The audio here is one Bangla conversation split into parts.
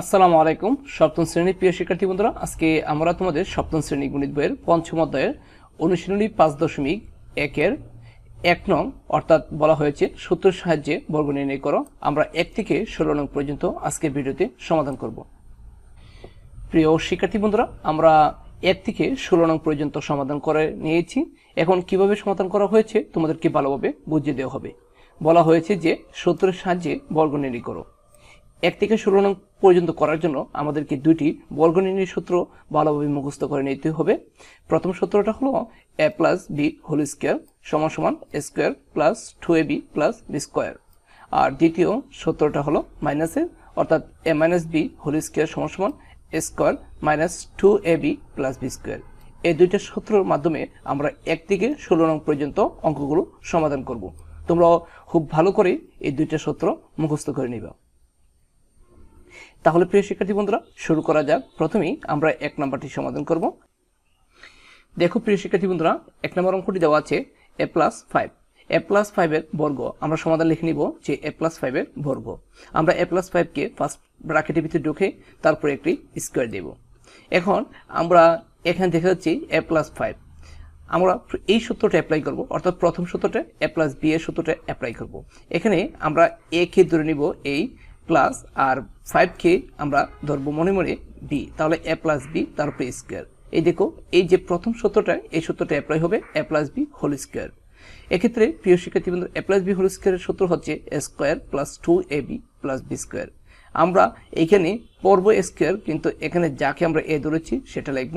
আসসালামু আলাইকুম, সপ্তম শ্রেণির প্রিয় শিক্ষার্থী বন্ধুরা, আজকে আমরা তোমাদের সপ্তম শ্রেণি গণিত বইয়ের পঞ্চম অধ্যায়ের অনুশীলনী পাঁচ দশমিক একের এক নং, অর্থাৎ বলা হয়েছে সূত্রের সাহায্যে বর্গ নির্ণয় করো। আমরা এক থেকে ষোলো নং পর্যন্ত আজকের ভিডিওতে সমাধান করব। প্রিয় শিক্ষার্থী বন্ধুরা, আমরা এক থেকে ষোলো নং পর্যন্ত সমাধান করে নিয়েছি। এখন কীভাবে সমাধান করা হয়েছে, তোমাদেরকে ভালোভাবে বুঝিয়ে দেওয়া হবে। বলা হয়েছে যে সূত্রের সাহায্যে বর্গ নির্ণয় করো। এক থেকে ষোলো নং পর্যন্ত করার জন্য আমাদেরকে দুইটি বর্গ নির্ণয় সূত্র ভালোভাবে মুখস্থ করে নিতে হবে। প্রথম সূত্রটা হলো A plus B whole square সমান সমান square plus two A B plus B square আর দ্বিতীয় সূত্রটা হলো মাইনাসের অর্থাৎ A minus B whole square সমান সমান square minus two A B plus B square এই দুইটা সূত্রের মাধ্যমে আমরা এক থেকে ষোলো নং পর্যন্ত অঙ্কগুলো সমাধান করব। তোমরা খুব ভালো করে এই দুইটা সূত্র মুখস্থ করে নিবা। তাহলে প্রিয় শিক্ষার্থী বন্ধুরা, শুরু করা যাক। প্রথমেই আমরা এক নাম্বারটি সমাধান করব। দেখো প্রিয় শিক্ষার্থী বন্ধুরা, এক নম্বর অঙ্কটি দেওয়া আছে, A plus five. A plus ফাইভের বর্গ, আমরা সমাধান লিখে নিব যে এ প্লাস ফাইভের বর্গ। আমরা এ প্লাস ফাইভকে ফার্স্ট ব্রাকেটের ভিতরে ঢুকে তারপরে একটি স্কোয়ার দেব। এখন আমরা এখানে দেখা যাচ্ছি এ প্লাস ফাইভ। আমরা এই সূত্রটা অ্যাপ্লাই করব, অর্থাৎ প্রথম সূত্রটা, এ প্লাস বি এর সূত্রটা অ্যাপ্লাই করব। এখানে আমরা এ কে ধরে নিব, এই প্লাস আর ফাইভকে আমরা ধরবো মনে মনে বি তাহলে এ প্লাস বি তারপরে স্কোয়ার এই দেখো, এই যে প্রথম সূত্রটা, এই সূত্রটা অ্যাপ্লাই হবে A plus B whole square এক্ষেত্রে প্রিয় শিক্ষার্থীবৃন্দ এ প্লাস বি হোল স্কোয়ারের সূত্র হচ্ছে A square plus two A B plus B square আমরা এইখানে পর্ব স্কোয়ার কিন্তু এখানে যাকে আমরা এ ধরেছি সেটা লিখব,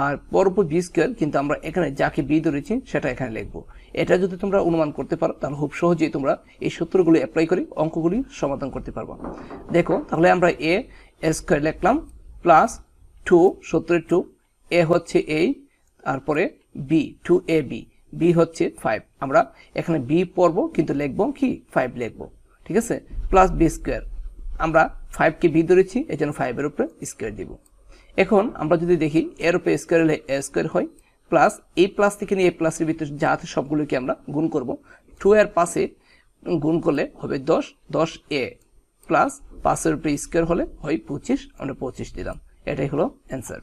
আর পর্ব বি স্কোয়ার কিন্তু আমরা এখানে যাকে বি ধরেছি সেটা এখানে লিখব। এটা যদি তোমরা অনুমান করতে পারো, তাহলে খুব সহজেই তোমরা এই সূত্রগুলি অ্যাপ্লাই করে অঙ্কগুলি সমাধান করতে পারব। দেখো, তাহলে আমরা এ স্কোয়ার লিখলাম প্লাস টু সত্তরের টু এ হচ্ছে এই তারপরে B two A B B হচ্ছে ফাইভ আমরা এখানে বি পড়ব কিন্তু লিখব কি? ফাইভ লিখব। ঠিক আছে? প্লাস বি স্কোয়ার আমরা ফাইভকে বি ধরেছি এই জন্য ফাইভের উপরে স্কোয়ার দিব। এখন আমরা যদি দেখি, এর উপরে স্কোয়ার হলে এ স্কোয়ার হয় প্লাস এই প্লাস থেকে নিয়ে এই প্লাসের ভিতরে যা আছে সবগুলোকে আমরা গুণ করব। টু এর পাশে গুণ করলে হবে দশ দশ এ প্লাস পাঁচের উপরে স্কোয়ার হলে হয় পঁচিশ, আমরা পঁচিশ দিলাম। এটাই হলো অ্যান্সার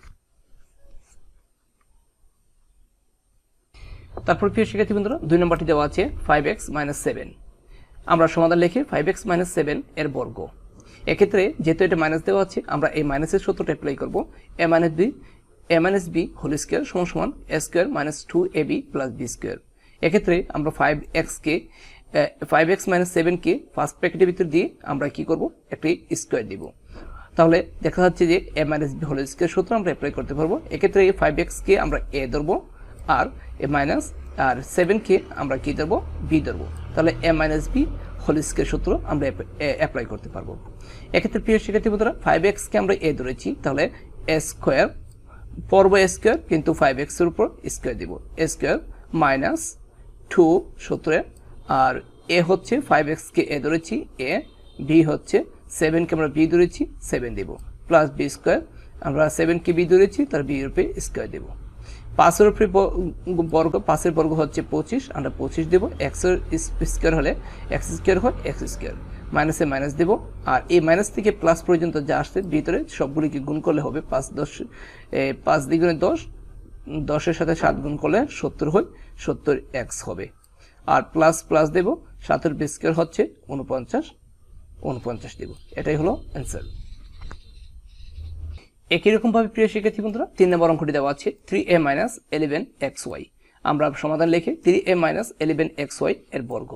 তারপর প্রিয় শিক্ষার্থী বন্ধুরা, দুই নম্বরটি দেওয়া আছে ফাইভ এক্স মাইনাস সেভেন আমরা সমাধান লিখি ফাইভ এক্স মাইনাস সেভেন এর বর্গ। এক্ষেত্রে যেহেতু এটা মাইনাস দেওয়া আছে, আমরা এই মাইনাসের সূত্রটা অ্যাপ্লাই করব। A minus B A minus B whole square সমান সমান A square minus two A B plus B square এক্ষেত্রে আমরা ফাইভ এক্সকে ফাইভ এক্স মাইনাস সেভেনকে ফার্স্ট প্যাকেটের ভিতর দিয়ে আমরা কি করব? একটি স্কোয়ার দিব। তাহলে দেখা যাচ্ছে যে A minus B whole square সূত্র আমরা অ্যাপ্লাই করতে পারব। এক্ষেত্রে এই ফাইভ এক্সকে আমরা এ ধরবো আর এ মাইনাস আর সেভেনকে আমরা কি ধরবো? বি ধরবো। তাহলে A minus B whole square সূত্র আমরা অ্যাপ্লাই করতে পারব। এক্ষেত্রে প্রিয় শিক্ষার্থী বন্ধুরা ফাইভ এক্সকে আমরা এ ধরেছি, তাহলে এ স্কোয়ার পর্ব স্কোয়ার কিন্তু ফাইভ এক্সের উপর স্কোয়ার দিব। স্কোয়ার মাইনাস টু সূত্রে, আর এ হচ্ছে ফাইভ এক্সকে এ ধরেছি এ বি হচ্ছে সেভেনকে আমরা বি ধরেছি সেভেন দেব। প্লাস বি স্কোয়ার আমরা সেভেনকে বি ধরেছি, তার বি রূপে স্কোয়ার দেব। পাঁচের উপরে বর্গ, পাঁচের বর্গ হচ্ছে পঁচিশ, আমরা পঁচিশ দেবো। এক্সের স্কোয়ার হলে এক্স স্কোয়ার হয়, এক্স স্কোয়ার। মাইনাসে মাইনাস দেবো। আর এই মাইনাস থেকে প্লাস পর্যন্ত যা আসছে ভিতরে, সবগুলিকে গুণ করলে হবে পাঁচ দশ পাঁচ দ্বিগুণে দশ, দশের সাথে সাত গুণ করলে সত্তর হয়, সত্তর এক্স হবে। আর প্লাস প্লাস দেব, সাতের স্কোয়ার হচ্ছে উনপঞ্চাশ উনপঞ্চাশ দেব। এটাই হলো অ্যান্সার। একই রকমভাবে প্রিয় শিক্ষার্থী বন্ধুরা, তিন নম্বর অঙ্কটি দেওয়া আছে three A minus eleven X Y আমরা সমাধান লিখে three A minus eleven X Y এর বর্গ।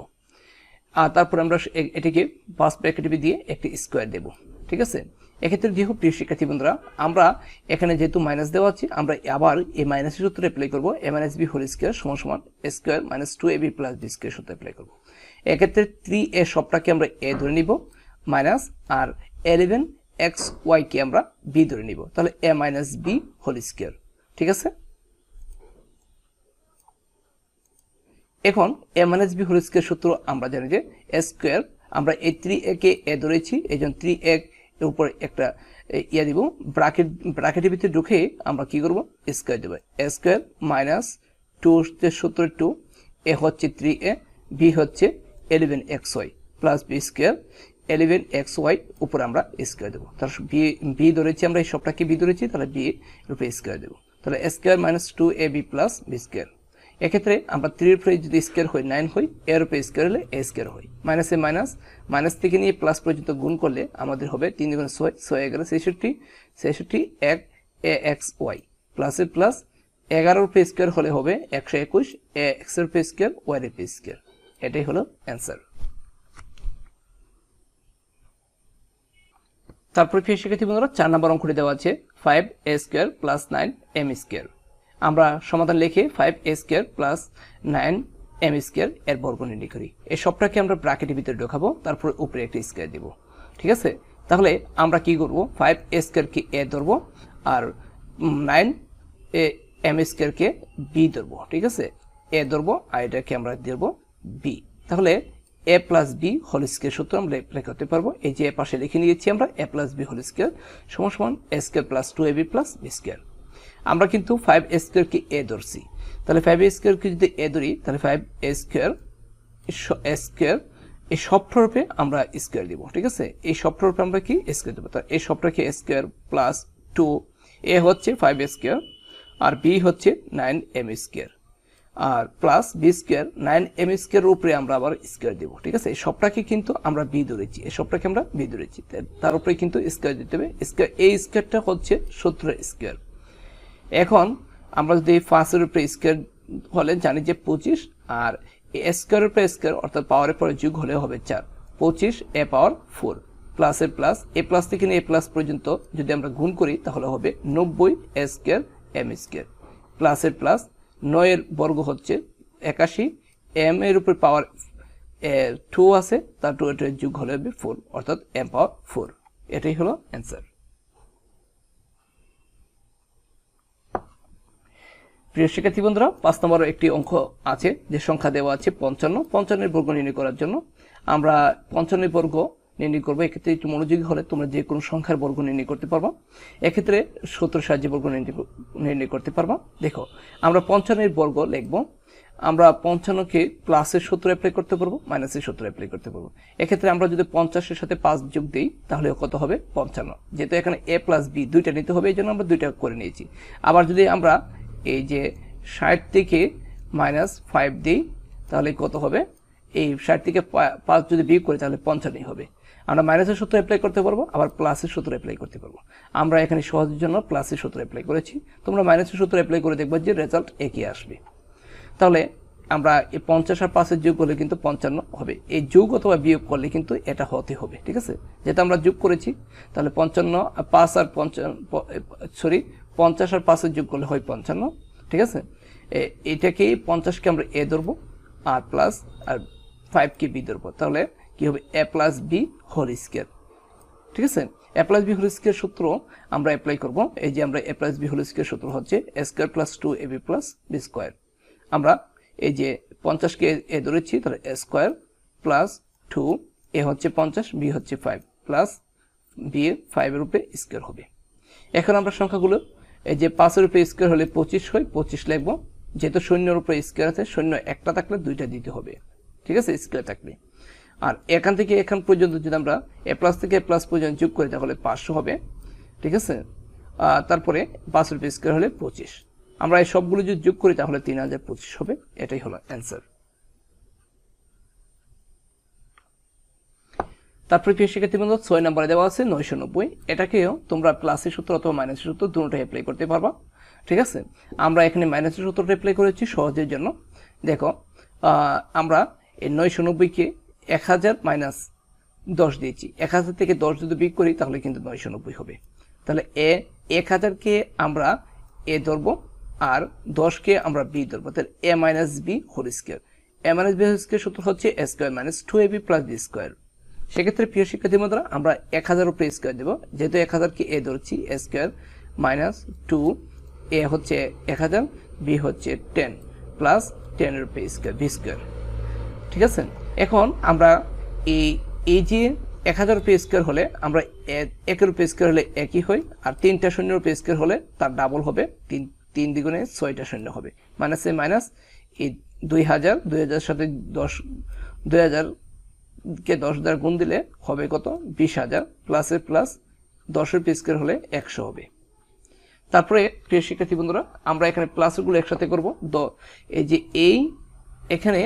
আর তারপর আমরা এটিকে পাঁচ ব্র্যাকেট দিয়ে একটি স্কোয়ার দেব। ঠিক আছে? এক্ষেত্রে যেহেতু প্রিয় শিক্ষার্থী বন্ধুরা, আমরা এখানে যেহেতু মাইনাস দেওয়া আছে, আমরা আবার এই মাইনাসের সূত্র অ্যাপ্লাই করব। A minus B whole square সমান সমান square minus two A B plus B square সূত্র অ্যাপ্লাই করব। এক্ষেত্রে থ্রি এ সবটাকে আমরা এ ধরে নিব মাইনাস আর এলেভেন এক্স ওয়াইকে আমরা বি ধরে নিব। তাহলে A minus B whole square. ঠিক আছে? এখন A minus B whole square সূত্র আমরা জানি যে এ স্কোয়ার আমরা এই থ্রি এ কে এ ধরেছি, এই জন্য থ্রি এক এর উপর একটা ইয়া দিব। ব্রাকেট ব্রাকেটের ভিতরে ঢুকে আমরা কি করব? স্কোয়ার দেবো। এ স্কোয়ার মাইনাস টু সূত্র টু, এ হচ্ছে থ্রি এ, বি হচ্ছে eleven X Y plus B square. Eleven X Y উপরে আমরা স্কোয়ার দেবো। তার বি বি ধরেছি আমরা, এই সবটাকে বি ধরেছি, তাহলে বি উপরে স্কোয়ার দেবো। তাহলে square minus two A B plus B square এক্ষেত্রে আমরা থ্রির উপরে যদি স্কোয়ার হয় নাইন হয় এর উপরে স্কোয়ার হলে এ স্কোয়ার হয়। মাইনাসে মাইনাস মাইনাস থেকে নিয়ে প্লাস পর্যন্ত গুণ করলে আমাদের হবে তিন দুগুণ ছয় ছয় এগারো ছেষট্টি ছেষট্টি এক এ এক্স ওয়াই প্লাসে প্লাস এগারোর উপরে স্কোয়ার হলে হবে একশো একুশ এ এক্সের উপরে স্কোয়ার ওয়াইয়ের উপরে স্কোয়ার এটাই হলো অ্যান্সার তারপরে প্রিয় শিক্ষার্থী বন্ধুরা, চার নম্বর অঙ্কটি দেওয়া আছে five A square plus nine M square আমরা সমাধান লিখে five A square plus nine M square এর বর্গ নির্ণয় করি। এই সবটাকে আমরা ব্র্যাকেটের ভিতরে ঢোকাবো, তারপর উপরে একটা স্কোয়ার দিব। ঠিক আছে? তাহলে আমরা কি করব? ফাইভ এ স্কোয়ারকে এ ধরবো আর নাইন এ এম স্কোয়ারকে বি ধরবো। ঠিক আছে? এ ধরবো আর এটাকে আমরা দেবো বি তাহলে A plus B whole square সূত্র আমরা অ্যাপ্লাই করতে পারব। এই যে এ পাশে লিখে নিয়েছি আমরা A plus B whole square সমান সমান A square plus two A B plus B square আমরা কিন্তু ফাইভ এ স্কোয়ারকে এ ধরছি। তাহলে ফাইভ এ স্কোয়ারকে যদি এ ধরি, তাহলে five A square A square এই সবটার রূপে আমরা স্কোয়ার দিব, ঠিক আছে? এই সবটার রূপে আমরা কি? স্কোয়ার দেবো। তার এই সবটাকে স্কোয়ার প্লাস টু এ হচ্ছে ফাইভ স্কোয়ার আর বি হচ্ছে নাইন এম স্কোয়ার আর plus B square nine M square উপরে আমরা আবার স্কোয়ার দেবো, ঠিক আছে? এই সবটাকে কিন্তু আমরা বি ধরেছি, এই সবটাকে আমরা বি ধরেছি। তার উপরে কিন্তু স্কোয়ার দিতে হবে। স্কোয়ার এই স্কোয়ারটা হচ্ছে সত্তর স্কোয়ার এখন আমরা যদি ফার্স্টের উপরে স্কোয়ার হলে জানি যে পঁচিশ, আর স্কোয়ারের উপরে স্কোয়ার অর্থাৎ পাওয়ারের পরে যুগ হলে হবে চার। পঁচিশ এ পাওয়ার ফোর প্লাসের প্লাস এ প্লাস থেকে নিয়ে এ প্লাস পর্যন্ত যদি আমরা গুণ করি, তাহলে হবে নব্বই এ স্কোয়ার এম স্কোয়ার প্লাসের প্লাস নয়ের বর্গ হচ্ছে একাশি এম এর উপর পাওয়ার টু আছে, তার টু এটার যুগ হলে হবে ফোর অর্থাৎ এম পাওয়ার ফোর এটাই হলো অ্যান্সার প্রিয় শিক্ষার্থী বন্ধুরা, পাঁচ নম্বর একটি অঙ্ক আছে, যে সংখ্যা দেওয়া আছে পঞ্চান্ন। পঞ্চান্নের বর্গ নির্ণয় করার জন্য আমরা পঞ্চান্নের বর্গ নির্ণয় করব। এক্ষেত্রে একটু মনোযোগী হলে তোমরা যে কোনো সংখ্যার বর্গ নির্ণয় করতে পারবা। এক্ষেত্রে সত্তর সাহায্যে বর্গ নির্ণয় করতে পারবা। দেখো, আমরা পঞ্চান্নের বর্গ লিখব। আমরা পঞ্চান্নকে প্লাসের সত্তর অ্যাপ্লাই করতে পারব, মাইনাসের সত্তর অ্যাপ্লাই করতে পারব। এক্ষেত্রে আমরা যদি পঞ্চাশের সাথে পাঁচ যোগ দিই, তাহলে কত হবে? পঞ্চান্ন। যেহেতু এখানে এ প্লাস বি দুইটা নিতে হবে এই জন্য আমরা দুইটা করে নিয়েছি। আবার যদি আমরা এই যে ষাট থেকে মাইনাস ফাইভ দিই, তাহলে কত হবে? এই ষাট থেকে পাঁচ যদি বিয়োগ করি, তাহলে পঞ্চান্নই হবে। আমরা মাইনাসের সূত্র অ্যাপ্লাই করতে পারব, আবার প্লাসের সূত্র অ্যাপ্লাই করতে পারব। আমরা এখানে সহজের জন্য প্লাসের সূত্র অ্যাপ্লাই করেছি। তোমরা মাইনাসের সূত্র অ্যাপ্লাই করে দেখব যে রেজাল্ট একই আসবে। তাহলে আমরা এই পঞ্চাশ আর পাঁচের যোগ করলে কিন্তু পঞ্চান্ন হবে। এই যোগ অথবা বিয়োগ করলে কিন্তু এটা হতে হবে, ঠিক আছে? যেটা আমরা যোগ করেছি, তাহলে পঞ্চান্ন পাঁচ আর পঞ্চান্ন সরি পঞ্চাশ আর পাঁচের যোগ করলে হয় পঞ্চান্ন, ঠিক আছে? এটাকে পঞ্চাশকে আমরা এ ধরবো, আর প্লাস আর ফাইভকে বি ধরবো। তাহলে কি হবে? A plus B whole square ঠিক আছে? A plus B whole square সূত্র আমরা অ্যাপ্লাই করব। এই যে আমরা A plus B whole square সূত্র হচ্ছে A square plus two A B plus B square আমরা এই যে পঞ্চাশকে এ ধরেছি, তাহলে A square plus two A হচ্ছে পঞ্চাশ বি হচ্ছে ফাইভ প্লাস বি ফাইভের উপরে স্কোয়ার হবে। এখন আমরা সংখ্যাগুলো, এই যে পাঁচের উপরে স্কোয়ার হলে পঁচিশ হয়, পঁচিশ লিখব। যেহেতু শূন্যর উপরে স্কোয়ার আছে, শূন্য একটা থাকলে দুইটা দিতে হবে। ঠিক আছে? স্কোয়ার থাকলে আর এখান থেকে এখান পর্যন্ত যদি আমরা এ প্লাস থেকে এ প্লাস পর্যন্ত যোগ করি, তাহলে পাঁচশো হবে। ঠিক আছে? তারপরে পাঁচের রুপি স্কোয়ার হলে পঁচিশ। আমরা এই সবগুলো যদি যোগ করি, তাহলে তিন হাজার পঁচিশ হবে। এটাই হলো অ্যান্সার তারপরে প্রিয় শিক্ষার্থী বন্ধু, ছয় নম্বরে দেওয়া আছে নয়শো নব্বই। এটাকেও তোমরা প্লাসের সূত্র অথবা মাইনাসের সূত্র দুটোটাই অ্যাপ্লাই করতে পারবা। ঠিক আছে? আমরা এখানে মাইনাসের সূত্রটা অ্যাপ্লাই করেছি সহজের জন্য। দেখো আমরা এই নয়শো নব্বইকে এক হাজার মাইনাস দশ দিয়েছি। এক হাজার থেকে দশ যদি বিক করি, তাহলে কিন্তু নয়শো নব্বই হবে। তাহলে এ এক হাজারকে আমরা এ ধরবো আর দশকে আমরা বি ধরবো। তাহলে A minus B whole square. A minus B whole square সূত্র হচ্ছে A square minus two A B plus B square. সেক্ষেত্রে প্রিয় শিক্ষার্থী বন্ধুরা, আমরা এক হাজার উপরে স্কোয়ার দেবো। যেহেতু এক হাজারকে এ ধরছি, A square minus two A হচ্ছে এক হাজার, বি হচ্ছে টেন প্লাস টেনের উপরে স্কোয়ার, বি স্কোয়ার। ঠিক আছে? এখন আমরা এই এই যে এক হাজার রুপি স্কোয়ার হলে আমরা একের রুপি স্কোয়ার হলে একই হয় আর তিনটা শূন্য রুপি স্কোয়ার হলে তার ডাবল হবে। তিন তিন দ্বিগুণে ছয়টা শূন্য হবে। মাইনাসে মাইনাস এই দুই হাজার দুই হাজার সাথে দশ, দুই হাজার কে দশ হাজার গুণ দিলে হবে কত? বিশ হাজার। প্লাসের প্লাস দশের পি স্কোয়ার হলে একশো হবে। তারপরে প্রিয় শিক্ষার্থী বন্ধুরা, আমরা এখানে প্লাসগুলো একসাথে করব। দ, এই যে এই এখানে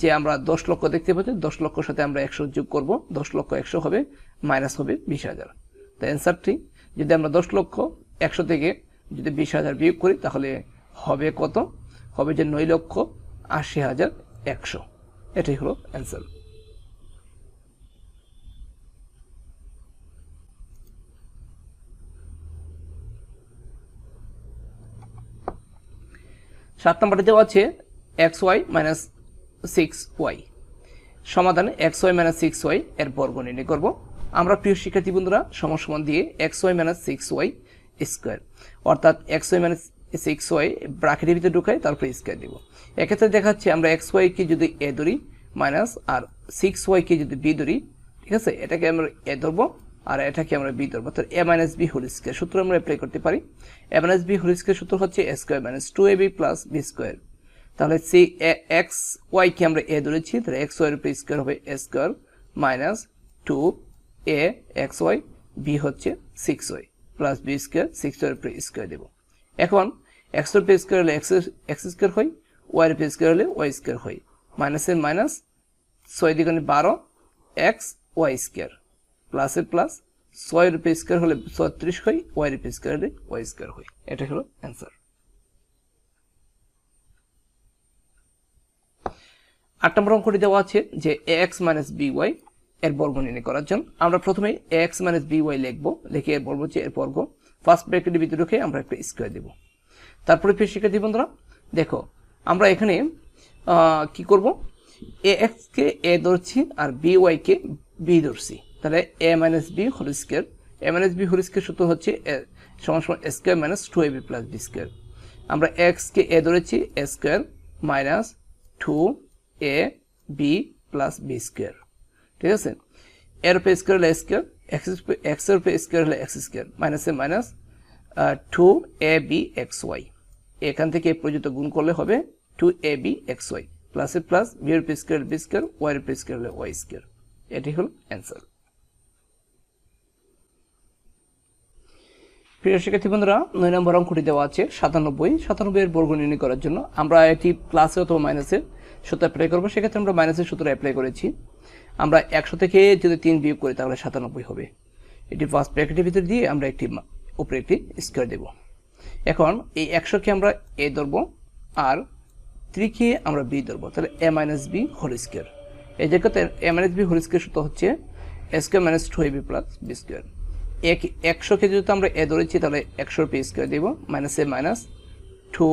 যে আমরা দশ লক্ষ দেখতে পাচ্ছি, দশ লক্ষর সাথে আমরা একশো যোগ করব, দশ লক্ষ একশো হবে মাইনাস হবে বিশ হাজার। তো অ্যান্সারটি যদি আমরা দশ লক্ষ একশো থেকে যদি বিশ হাজার বিয়োগ করি, তাহলে হবে কত? হবে যে নয় লক্ষ আশি হাজার একশো। এটাই হলো অ্যান্সার সাত নম্বরে দেওয়া আছে X Y minus six Y সমাধানে X Y minus six Y এর বর্গ নির্ণয় করব। আমরা প্রিয় শিক্ষার্থী বন্ধুরা, সমান দিয়ে X Y minus six Y square অর্থাৎ X Y minus six Y ব্রাকেটের ভিতরে ঢুকাই, তারপরে স্কোয়ার দিব এক্ষেত্রে দেখাচ্ছে আমরা এক্স ওয়াইকে যদি এ ধরি মাইনাস আর সিক্স ওয়াইকে যদি বি ধরি, ঠিক আছে? এটাকে আমরা এ ধরবো আর এটাকে আমরা বি ধরবো। তো A minus B whole square সূত্র আমরা অ্যাপ্লাই করতে পারি। A minus B whole square সূত্র হচ্ছে A square minus two A B plus B square তাহলে সি এক্স ওয়াইকে আমরা এ ধরেছি, তাহলে এক্স ওয়াইয়ের উপরে স্কোয়ার হবে A square minus two A X Y B হচ্ছে six Y plus B square six ওয়াইয়ের উপরে স্কোয়ার দেবো। এখন এক্সের উপরে স্কোয়ার হলে এক্স এক্স স্কোয়ার হয় ওয়াইয়ের উপরে স্কোয়ার হলে ওয়াই স্কোয়ার হয়। মাইনাসের মাইনাস ছয় দিগুণে বারো এক্স ওয়াই স্কোয়ার প্লাসের প্লাস ছয় রুপি স্কোয়ার হলে ছত্রিশ হয় ওয়াই রুপি স্কোয়ার হলে ওয়াই স্কোয়ার হয়। এটা হলো অ্যান্সার আট নম্বর অঙ্কটি দেওয়া আছে যে A X minus B Y এর বর্গ নির্ণয় করার জন্য। আমরা প্রথমে A X minus B Y লিখব, লিখে এর বর্গ হচ্ছে এর বর্গ। ফার্স্ট ব্র্যাকেটের ভিতরে রেখে আমরা একটা স্কোয়ার দেবো। তারপরে ফির শিক্ষার্থী বন্ধুরা। দেখো, আমরা এখানে কি করব? এ এক্সকে এ ধরছি আর বি ওয়াইকে বি ধরছি। তাহলে A minus B whole square A minus B whole square সূত্র হচ্ছে সমান সমান square minus two A B plus B square আমরা এক্সকে এ ধরেছি A square minus two A B plus B square ঠিক আছে? এর উপরে স্কোয়ার হলে স্কোয়ার এক্স এক্সের উপরে স্কোয়ার হলে এক্স স্কোয়ার মাইনাসে minus two A B X Y এখান থেকে পর্যন্ত গুণ করলে হবে two A B X Y প্লাসে প্লাস বি এর উপরে স্কোয়ার বি স্কোয়ার ওয়াই এর উপরে স্কোয়ার হলে ওয়াই স্কোয়ার এটি হল অ্যান্সার প্রিয় শিক্ষার্থী বন্ধুরা, নয় নম্বর অঙ্কটি দেওয়া আছে সাতানব্বই। সাতানব্বই এর বর্গ নির্ণয় করার জন্য আমরা এটি প্লাসে অথবা মাইনাসের সূত্র অ্যাপ্লাই করব, সেক্ষেত্রে আমরা মাইনাসের সূত্র অ্যাপ্লাই করেছি। আমরা একশো থেকে যদি তিন বিয়োগ করি, তাহলে সাতানব্বই হবে। এটি ফার্স্ট ব্র্যাকেটের ভিতরে দিয়ে আমরা একটি উপরে একটি স্কোয়ার দেব। এখন এই একশোকে আমরা এ ধরবো, আর থ্রিকে আমরা বি ধরবো। তাহলে A minus B whole square এই জায়গাতে A minus B whole square সূত্র হচ্ছে A square minus two A B plus B square এক, একশোকে যদি আমরা এ ধরেছি, তাহলে একশোর পি স্কোয়ার দেবো। মাইনাস এ মাইনাস টু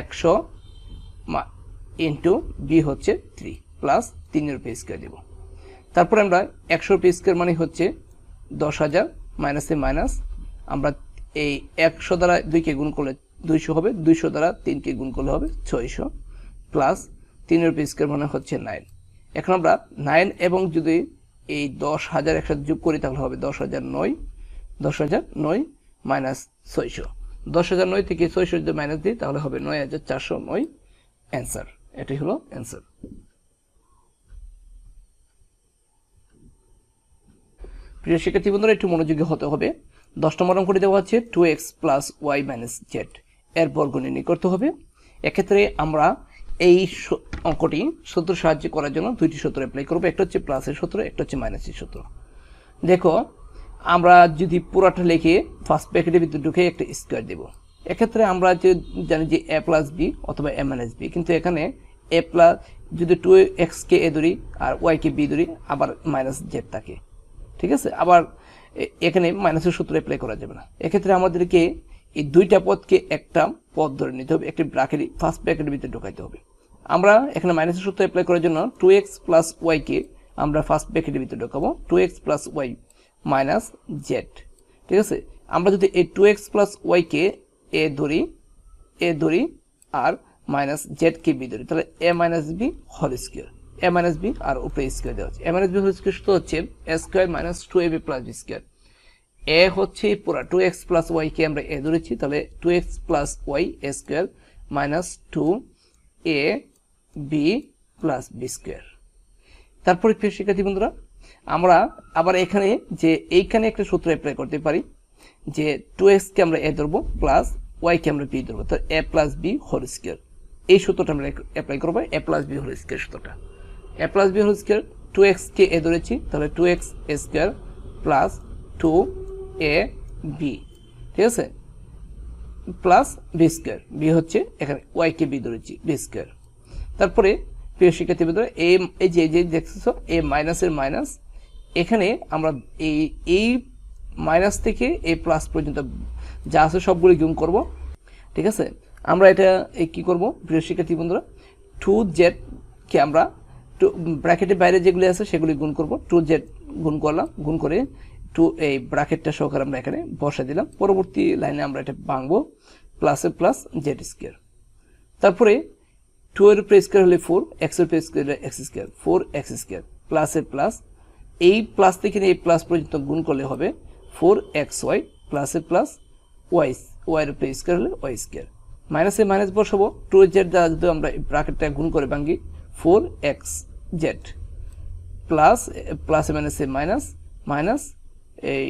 একশো ইন্টু বি হচ্ছে থ্রি প্লাস তিনের পি স্কোয়ার দেবো। তারপরে আমরা একশোর পি স্কোয়ার মানে হচ্ছে দশ হাজার মাইনাসে মাইনাস আমরা এই একশো দ্বারা দুইকে গুণ করলে দুইশো হবে, দুইশো দ্বারা তিনকে গুণ করলে হবে ছয়শো প্লাস তিনের পি স্কোয়ার মানে হচ্ছে নাইন এখন আমরা নাইন এবং যদি এই দশ হাজার একসাথে যোগ করি তাহলে হবে দশ হাজার নয়, দশ হাজার নয় মাইনাস ছয়শো। দশ হাজার নয় থেকে ছয়শো যদি মাইনাস দিই তাহলে হবে নয় হাজার চারশো নয়। অ্যান্সার এটাই হলো অ্যান্সার প্রিয় শিক্ষার্থী বন্ধুরা, একটু মনোযোগী হতে হবে। দশ নম্বর অঙ্কটি দেওয়া হচ্ছে two X plus Y minus Z এর বর্গ নির্ণয় করতে হবে। এক্ষেত্রে আমরা এই অঙ্কটি সূত্র সাহায্য করার জন্য দুইটি সূত্র অ্যাপ্লাই করব। একটা হচ্ছে প্লাসের সূত্র, একটা হচ্ছে মাইনাসের সূত্র। দেখো, আমরা যদি পুরাটা লিখে ফার্স্ট প্যাকেটের ভিতরে ঢুকে একটা স্কোয়ার দেব। এক্ষেত্রে আমরা যে জানি যে এ প্লাস বি অথবা এ মাইনাস বি কিন্তু এখানে এ প্লাস যদি টু এক্সকে এ ধরি আর ওয়াইকে বি ধরি, আবার মাইনাস জেড থাকে। ঠিক আছে? আবার এখানে মাইনাসের সূত্র অ্যাপ্লাই করা যাবে না। এক্ষেত্রে আমাদেরকে এই দুইটা পদকে একটা পদ ধরে নিতে হবে, একটি ব্রাকেট ফার্স্ট ব্র্যাকেটের ভিতরে ঢোকাইতে হবে। আমরা এখানে মাইনাসের সূত্র অ্যাপ্লাই করার জন্য টু এক্স প্লাস ওয়াইকে আমরা ফার্স্ট ব্র্যাকেটের ভিতরে ঢোকাবো two X plus Y minus Z ঠিক আছে? আমরা যদি এই টু এক্স প্লাস ওয়াইকে এ ধরি এ ধরি আর মাইনাস জেডকে বি ধরি তাহলে A minus B whole square A minus B আর উপরে স্কোয়ার দেওয়া হচ্ছে। A minus B whole square সূত্র হচ্ছে A square minus two A B plus B square A হচ্ছে পুরা টু এক্স প্লাস ওয়াইকে আমরা এ ধরেছি, তাহলে two X plus Y A square minus two A B plus B square তারপরে প্রিয় শিক্ষার্থী বন্ধুরা, আমরা আবার এখানে যে এইখানে একটা সূত্র অ্যাপ্লাই করতে পারি, যে টু এক্সকে আমরা এ ধরবো প্লাস ওয়াইকে আমরা বি ধরবো, তো A plus B whole square এই সূত্রটা আমরা অ্যাপ্লাই করব A plus B whole square সূত্রটা। A plus B whole square two এক্সকে এ ধরেছি, তাহলে two X A square plus two A B ঠিক আছে? প্লাস বি স্কোয়ার বি হচ্ছে এখানে ওয়াইকে বি ধরেছি বি স্কোয়ার তারপরে প্রিয় শিক্ষার্থী ভিতরে এ এই যে যে দেখতেছো এ মাইনাসের মাইনাস এখানে আমরা এই এই মাইনাস থেকে এ প্লাস পর্যন্ত যা আছে সবগুলি গুণ করব। ঠিক আছে? আমরা এটা কী করব, প্রিয় শিক্ষার্থী বন্ধুরা? টু জেডকে আমরা টু ব্র্যাকেটের বাইরে যেগুলি আছে সেগুলি গুণ করব। টু জেড গুণ করলাম, গুণ করে টু এই ব্র্যাকেটটা সহকারে আমরা এখানে বসা দিলাম। পরবর্তী লাইনে আমরা এটা ভাঙবো প্লাসে প্লাস জেড স্কোয়ার তারপরে টু এর উপরে স্কোয়ার হলে ফোর এক্সের উপরে square X square four X square প্লাসের প্লাস এই প্লাস থেকে এই প্লাস পর্যন্ত গুণ করলে হবে ফোর এক্স ওয়াই প্লাসের প্লাস ওয়াই ওয়াই উপরে স্কোয়ার হলে ওয়াই স্কোয়ার। মাইনাসে মাইনাস বসাবো, টু জেড দ্বারা যদি আমরা ব্রাকেটটা গুণ করে ভাঙ্গি, ফোর এক্স জেড। প্লাস, প্লাসে মাইনাসে মাইনাস মাইনাস এই,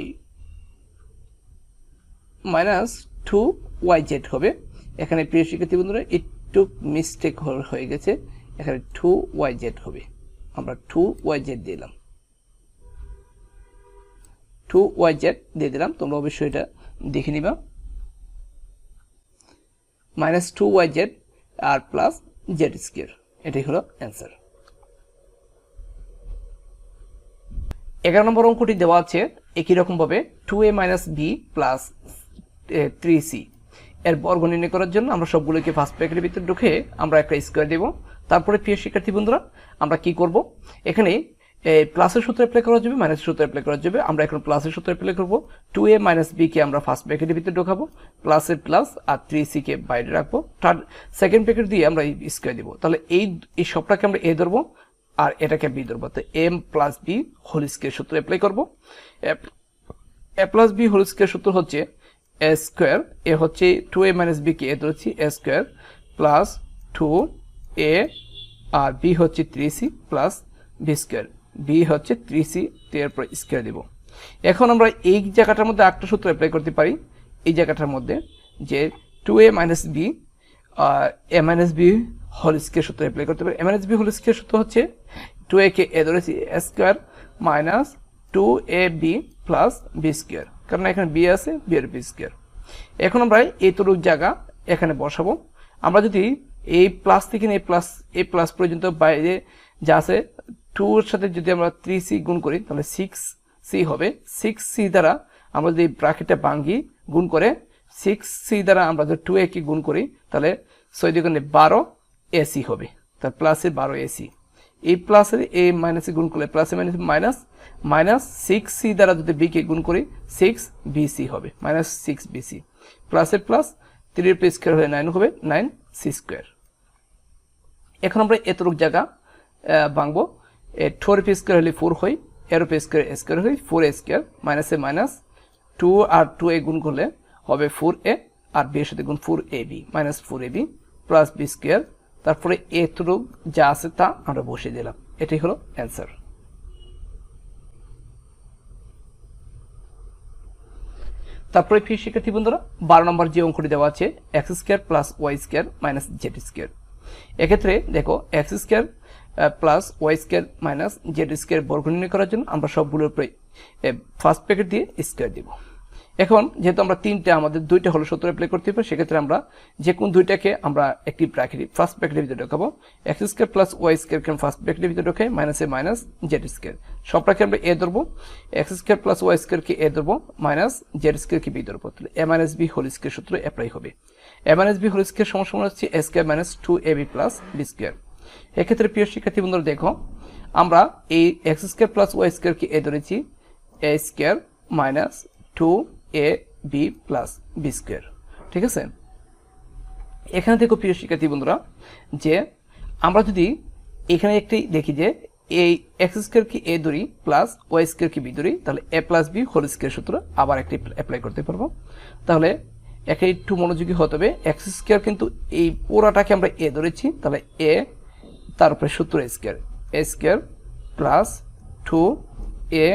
মাইনাস টু ওয়াই জেড হবে। এখানে প্রিয় শিক্ষার্থী বন্ধুরা, একটু মিস্টেক হয়ে গেছে। এখানে টু ওয়াই জেড হবে। আমরা টু ওয়াই জেড দিলাম। টু ওয়াই জেড দিয়ে দিলাম। তোমরা অবশ্যই এটা দেখে নিবা। মাইনাস টু ওয়াই জেড আর প্লাস জেড স্কোয়ার এটাই হলো অ্যান্সার এগারো নম্বর অঙ্কটি দেওয়া আছে একই রকমভাবে two A minus B plus three C এর বর্গ নির্ণয় করার জন্য আমরা সবগুলোকে ফার্স্ট ব্র্যাকেটের ভিতরে ঢুকে আমরা একটা স্কোয়ার দেব। তারপরে প্রিয় শিক্ষার্থী বন্ধুরা, আমরা কি করব? এখানে প্লাসের সূত্র অ্যাপ্লাই করা যাবে মাইনাসের সূত্র অ্যাপ্লাই করা যাবে। আমরা এখন প্লাসের সূত্র অ্যাপ্লাই করব। টু এ মাইনাস বি কে আমরা ফার্স্ট ব্র্যাকেটের ভিতরে ঢোকাবো। প্লাসের প্লাস আর থ্রি সি কে বাইরে রাখব। থার্ড সেকেন্ড ব্র্যাকেট দিয়ে আমরা এই স্কোয়ার দিব। তাহলে এই এই সবটাকে আমরা এ ধরবো আর এটাকে বি ধরবো। তো M plus B whole square সূত্র অ্যাপ্লাই করব। A plus B whole square সূত্র হচ্ছে এ স্কোয়ার এ হচ্ছে টু এ মাইনাস বি কে এ ধরেছি A square plus two A R B হচ্ছে three C plus B square B হচ্ছে থ্রি সি এর পর স্কোয়ার দিব। এখন আমরা এই জায়গাটার মধ্যে একটা সূত্র অ্যাপ্লাই করতে পারি। এই জায়গাটার মধ্যে যে two A minus B A minus B whole square সূত্র অ্যাপ্লাই করতে পারি। M minus B whole square সূত্র হচ্ছে টু এ কে এ ধরেছি A square minus two A B plus B square কারণ এখানে বি আছে বি এর বি স্কোয়ার এখন আমরা এইটুকু জায়গা এখানে বসাবো। আমরা যদি এই প্লাস থেকে এই প্লাস এই প্লাস পর্যন্ত বাইরে যা আছে টুর সাথে যদি আমরা থ্রি সি গুণ করি, তাহলে সিক্স সি হবে। সিক্স সি দ্বারা আমরা যদি ব্রাকেটটা ভাঙ্গি গুণ করে সিক্স সি দ্বারা আমরা যদি টু এ কি গুণ করি, তাহলে ছয় দুগুণে বারো এসি হবে। তার প্লাসে বারো এসি এই প্লাসের এ মাইনাসে গুণ করলে প্লাসে minus minus minus six C দ্বারা যদি বিকে গুণ করি সিক্স বিসি হবে। মাইনাস সিক্স বিসি প্লাসের প্লাস থ্রির প্লে স্কোয়ার হয়ে নাইন হবে নাইন সি স্কোয়ার এখন আমরা এতটুক জায়গা ভাঙবো। ঠোর পি স্কোয়ার হলে ফোর হয় এরো পি স্কোয়ার স্কোয়ার হয় four A square A minus two R two A গুণ করলে হবে ফোর এ আর বি এর সাথে গুণ four A B minus four A B plus B square তারপরে এতটুক যা আছে তা আমরা বসিয়ে দিলাম। এটাই হলো অ্যান্সার তারপরে ফি শিক্ষার্থী বন্ধুরা, বারো নম্বর যে অঙ্কটি দেওয়া আছে X square plus Y square minus Z square এক্ষেত্রে দেখো X square plus Y square minus Z square বর্গ নির্ণয় করার জন্য আমরা সবগুলোর উপরে ফার্স্ট প্যাকেট দিয়ে স্কোয়ার দিব। এখন যেহেতু আমরা তিনটা, আমাদের দুইটা হলো সূত্র অ্যাপ্লাই করতে পারি সেক্ষেত্রে আমরা যে কোন দুইটাকে আমরা একটি ব্র্যাকেট ফার্স্ট ব্র্যাকেটের ভিতরে ঢোকাবো। এক্স স্কোয়ার প্লাস ওয়াই স্কোয়ারকে ফার্স্ট ব্র্যাকেটের ভিতরে ঢোকাই মাইনাসে মাইনাস জেড স্কোয়ার সবটাকে আমরা এ ধরবো এক্স স্কোয়ার প্লাস ওয়াই স্কোয়ারকে এ ধরবো মাইনাস জেড স্কোয়ারকে বি ধরবো। তাহলে A minus B whole square সূত্র অ্যাপ্লাই হবে। A minus B whole square সমস্যা হচ্ছে A square minus two A B plus B square এক্ষেত্রে প্রিয় শিক্ষার্থী বন্ধুরা, দেখো, আমরা এই এক্স স্কোয়ার প্লাস ওয়াই স্কোয়ারকে এ ধরেছি। A square minus two A B plus B square ঠিক আছে? এখানে দেখো প্রিয় শিক্ষার্থী বন্ধুরা, যে আমরা যদি এখানে একটি দেখি যে এই এক্স স্কোয়ার কি এ ধরি প্লাস ওয়াই স্কোয়ার কি বি ধরি, তাহলে A plus B whole square সূত্র আবার একটি অ্যাপ্লাই করতে পারব। তাহলে একে একটু মনোযোগী হতে হবে। এক্স স্কোয়ার কিন্তু এই পুরাটাকে আমরা এ ধরেছি, তাহলে এ তার উপরে সূত্র square A square plus two A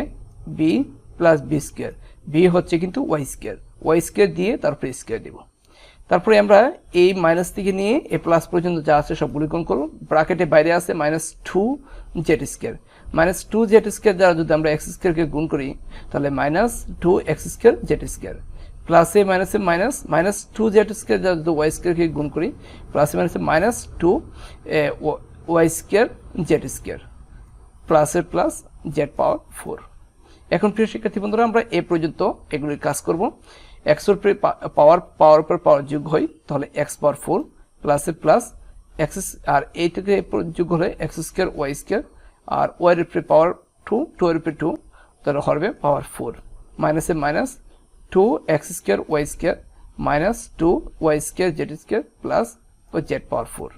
B plus B square B হচ্ছে কিন্তু ওয়াই স্কোয়ার ওয়াই স্কোয়ার দিয়ে তারপরে স্কোয়ার দেব। তারপরে আমরা এই মাইনাস থেকে নিয়ে এ প্লাস পর্যন্ত যা আছে সবগুলি গুণ করব। ব্রাকেটে বাইরে আছে minus two Z square minus two Z square দ্বারা যদি আমরা এক্স স্কোয়ারকে গুণ করি, তাহলে minus two X square Z square প্লাসে মাইনাসে minus minus two Z square দ্বারা যদি ওয়াই স্কোয়ারকে গুণ করি প্লাসে মাইনাসে minus two Y square, Z square. প্লাসের প্লাস, জেড পাওয়ার ফোর। এখন প্রিয় শিক্ষার্থী বন্ধুরা, আমরা এ পর্যন্ত এগুলির কাজ করব। এক্সের পাওয়ার পাওয়ার পর পাওয়ার যোগ হয়, তাহলে এক্স পাওয়ার ফোর প্লাসের প্লাস এক্স আর এই থেকে যোগ হলে এক্স স্কোয়ার ওয়াই স্কোয়ার আর ওয়াই উপরে পাওয়ার টু টু এর টু তাহলে হবে পাওয়ার ফোর মাইনাসে minus two X square Y square minus two Y square Z square plus Z power four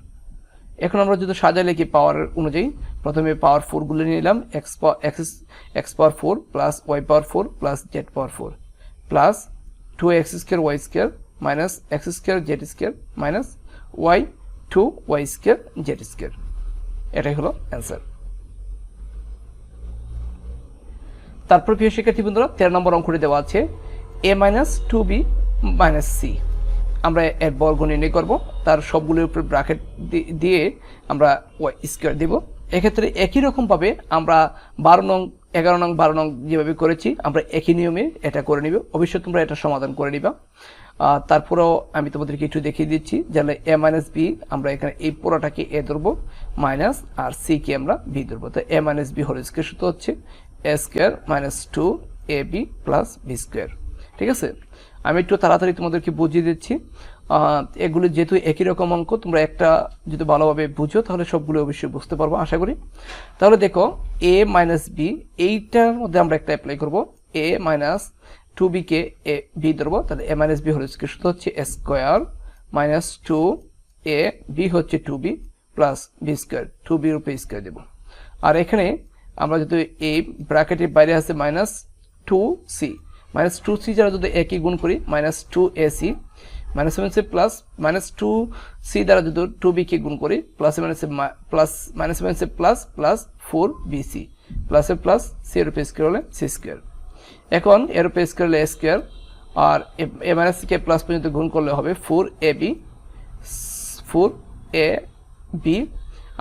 এখন আমরা যদি সাজাই লিখি পাওয়ার অনুযায়ী, প্রথমে পাওয়ার ফোরগুলো নিলাম X X X power four plus Y power four plus Z power four plus two X square Y square minus X square Z square minus Y two Y square Z square এটাই হলো অ্যান্সার তারপর প্রিয় শিক্ষার্থী বন্ধুরা, তেরো নম্বর অঙ্কটি দেওয়া আছে A minus two B minus C আমরা এর বর্গ নির্ণয় করব। তার সবগুলোর উপর ব্রাকেট দিয়ে আমরা ওয়াই স্কোয়ার দেব। এক্ষেত্রে একই রকমভাবে আমরা বারো নং, এগারো নং, বারো নং যেভাবে করেছি, আমরা একই নিয়মে এটা করে নিব। অবশ্যই তোমরা এটা সমাধান করে নিবা। তারপরেও আমি তোমাদেরকে একটু দেখিয়ে দিচ্ছি যাহলে এ মাইনাস বি আমরা এখানে এই পুরোটাকে এ ধরবো মাইনাস আর সি কে আমরা বি ধরবো। তো A minus B whole square সূত্র হচ্ছে A square minus two A B plus B square ঠিক আছে? আমি একটু তাড়াতাড়ি তোমাদেরকে বুঝিয়ে দিচ্ছি। এগুলো যেহেতু একই রকম অঙ্ক, তোমরা একটা যদি ভালোভাবে বুঝো, তাহলে সবগুলো অবশ্যই বুঝতে পারব, আশা করি। তাহলে দেখো এ মাইনাস বি এইটার মধ্যে আমরা একটা অ্যাপ্লাই করব। এ মাইনাস টু বিকে এ বি ধরবো, তাহলে এ মাইনাস বি হলো শুধু হচ্ছে A square minus two A B হচ্ছে two B plus B square two B উপরে স্কোয়ার দেবো। আর এখানে আমরা যদি এই ব্র্যাকেটের বাইরে আছে minus two C minus two C যারা যদি একই গুণ করি minus two A C minus seven C plus minus two C দ্বারা যদি টু বিকে গুণ করি, প্লাস মাইনাসে প্লাস মাইনাস মাইনাসে plus plus four B C. প্লাসে প্লাস সি এর উপরে স্কোয়ার হলে সি স্কোয়ার। এখন এর উপরে স্কোয়ার হলে স্কোয়ার, আর এ মাইনাস কে প্লাস পর্যন্ত গুণ করলে হবে four A B, four A B.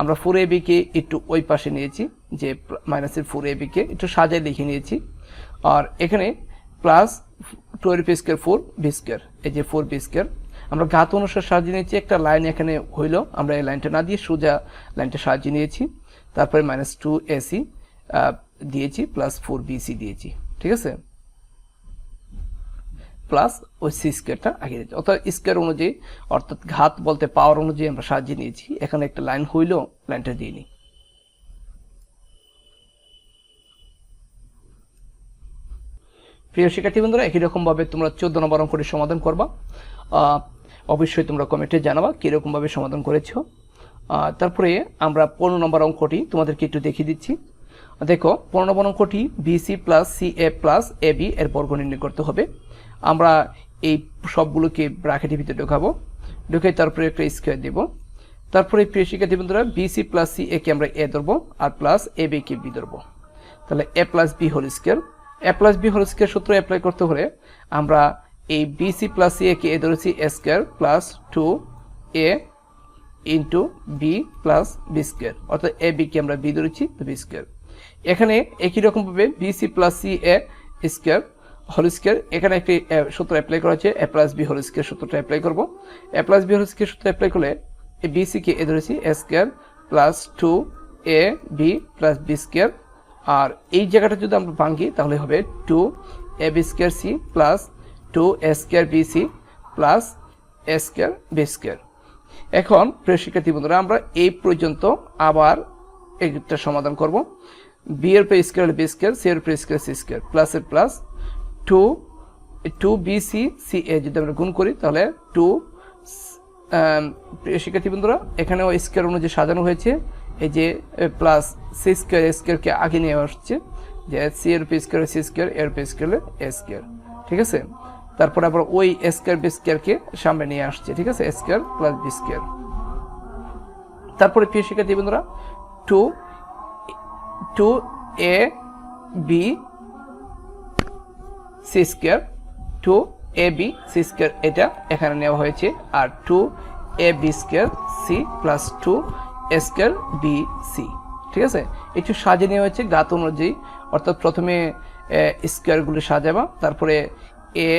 আমরা ফোর এ বিকে একটু ওই পাশে নিয়েছি, যে মাইনাসের ফোর এ বিকে একটু সাজায় লিখে নিয়েছি। আর এখানে প্লাস টু এর পি ফোর বি স্কোয়ার এই যে ফোর বি স্কোয়ার আমরা ঘাত অনুসার সাজিয়ে নিয়েছি, একটা লাইন এখানে হইল, আমরা এই লাইনটা না দিয়ে সোজা লাইনটা সাজিয়ে নিয়েছি, তারপরে মাইনাস টু এসি দিয়েছি প্লাস ফোর বিসি দিয়েছি, ঠিক আছে? প্লাস ওই সি স্কোয়ারটা আগে দিয়েছি। অর্থাৎ স্কোয়ার অনুযায়ী, অর্থাৎ ঘাত বলতে পাওয়ার অনুযায়ী আমরা সাজিয়ে নিয়েছি, এখানে একটা লাইন হইল লাইনটা দিয়ে নিই। প্রিয় শিক্ষার্থী বন্ধুরা, একই রকমভাবে তোমরা চোদ্দ নম্বর অঙ্কটি সমাধান করবা। অবশ্যই তোমরা কমেন্টে জানাবা কীরকমভাবে সমাধান করেছ। তারপরে আমরা পনেরো নম্বর অঙ্কটি তোমাদেরকে একটু দেখিয়ে দিচ্ছি। দেখো, পনেরো নম্বর অঙ্কটি B C plus C A plus A B এর বর্গ নির্ণয় করতে হবে। আমরা এই সবগুলোকে ব্রাকেটের ভিতরে ঢোকাবো। ঢুকে তারপরে একটা স্কোয়ার দেব। তারপরে প্রিয় শিক্ষার্থী বন্ধুরা B C plus C A কে আমরা এ ধরবো আর প্লাস এ বি কে বি ধরবো। তাহলে A plus B whole square A plus B whole square সূত্র অ্যাপ্লাই করতে হলে আমরা এই বিসি প্লাস একে এ ধরেছি A square plus two A into B plus B square অর্থাৎ এ বিকে আমরা বি ধরেছি বি স্কোয়ার এখানে একই রকমভাবে B C plus C A square whole square এখানে একটি সূত্র অ্যাপ্লাই করা হচ্ছে A plus B whole square সূত্রটা অ্যাপ্লাই করব। A plus B whole square সূত্র অ্যাপ্লাই করলে বিসিকে এ ধরেছি A square plus two A B plus B square আর এই জায়গাটা যদি আমরা ভাঙি, তাহলে হবে two A B square C plus two A square B C plus A square B square এখন প্রিয় শিক্ষার্থী বন্ধুরা, আমরা এই পর্যন্ত আবার একটা সমাধান করব। বি এর পে স্কোয়ার বি স্কোয়ার সি এর পে স্কোয়ার সি স্কোয়ার প্লাসের plus two two B C C A যদি আমরা গুণ করি, তাহলে টু শিক্ষার্থী বন্ধুরা, এখানেও স্কোয়ার অনুযায়ী সাজানো হয়েছে। এই যে প্লাস সি স্কোয়ার স্কোয়ারকে আগে নিয়ে আসছে, যে সি এর পি স্কোয়ার সি স্কোয়ার এর পি স্কোয়ার এ স্কোয়ার ঠিক আছে? তারপর আবার ওই স্কোয়ার বি স্কোয়ারকে সামনে নিয়ে আসছে, ঠিক আছে? স্কোয়ার প্লাস বি স্কোয়ার তারপরে প্রিয় শিক্ষার্থী বন্ধুরা two two A B C square two A B C square এটা এখানে নেওয়া হয়েছে, আর two A B square C plus two A square B C. ঠিক আছে? একটু সাজিয়ে নেওয়া হয়েছে গাত অনুযায়ী। অর্থাৎ প্রথমে স্কোয়ারগুলো সাজাবা, তারপরে এ,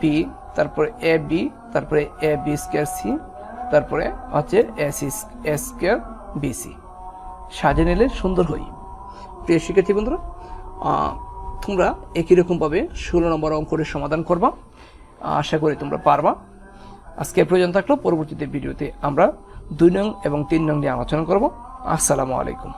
বি, তারপরে এ, বি, তারপরে এ, বি স্কোয়ার সি, তারপরে হচ্ছে A C A square B C. সাজিয়ে নিলে সুন্দর হয়। প্রিয় শিক্ষার্থী বন্ধুরা তোমরা একই রকমভাবে ষোলো নম্বর অঙ্কের সমাধান করবা। আশা করি তোমরা পারবা। আজকে এ পর্যন্ত থাকল। পরবর্তীতে ভিডিওতে আমরা দুই নং এবং তিন নং নিয়ে আলোচনা করব। আসসালামু আলাইকুম।